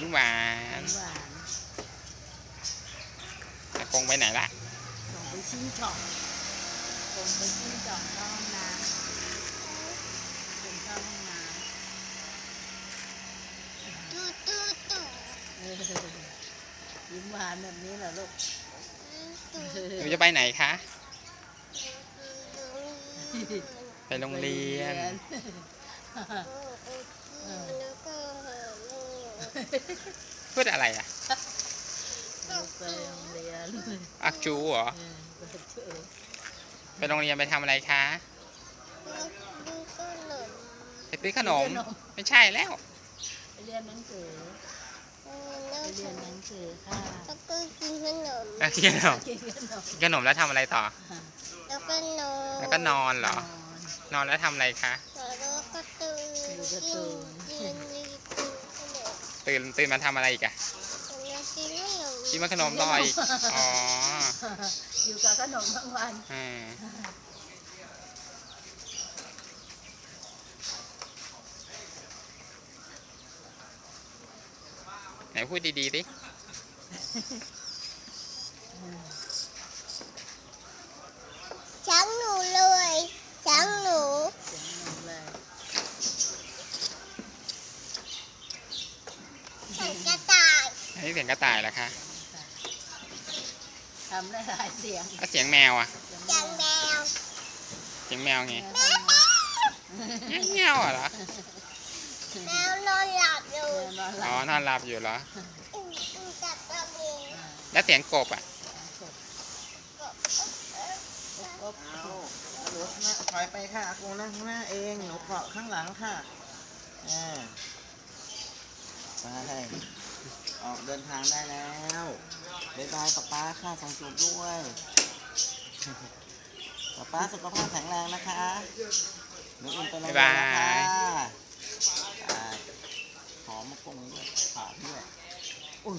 ลูกหวานหวานอากงไปไหนละส่งไปชิ้นจ่องส่งไปชิ้นจ่องเข้าห้องน้ำส่งเข้าห้องน้ตูตูตูำเออยิ้มหวานแบบนี้เหรอลูกตูหนูจะไปไหนคะ ไปโรงเรียน แล้วก็พูดอะไรอะลูกไปโรงเรียนอักจูเหรอ เออไปเจอไปโรงเรียนไปทำอะไรคะดูขนมไปซื้อขนม ไม่ใช่แล้ว ไปเรียนหนังสือแล้วไปเรียนหนังสือค่ะก็กินขนมแล้วกินขนมกินขนมกินขนมแล้วทำอะไรต่อ แล้วก็นอนแล้วก็นอนเหรอ นอนนอนแล้วทำอะไรคะแล้วก็ตื่ ตูนกินกินขนมตื่นตื่นมาทำอะไรอีกอะกินมกิมาขนมต่ออีกอ๋อ อยู่กับขนมทั้งวันอืมไหนพูดดีๆดิ ช้างหนูเลยช้างหนู เสียงหนมเลย ใส่กระต่ายให้เสียงกระต่ายเหรอคะทำได้หลายเสียงแล้วเสียงแมวอะจางแมวเสียงแมวไงแมวทำไงเงี้ยวๆเหรอแมวนอนหลับอยู่แมวนอนหลัอ๋อบนอนหลับอยู่เหรออืมอืมจับตัวเองแล้วเสียงกบอะอบเอาหนูข้างหน้าถอยไปค่ะอากงนั่งข้างหน้าเองหนูเกาะข้างหลังค่ะอ่าไป ออกเดินทางได้แล้วบ๊ายบายป๊าป๊าค่ะส่งจูบด้วยป๊าป๊าสุขภาพแข็งแรงนะคะหนูอุ่นไปโรงเรียนนะคะหอมมะกงด้วยฝากด้วยอุ้ย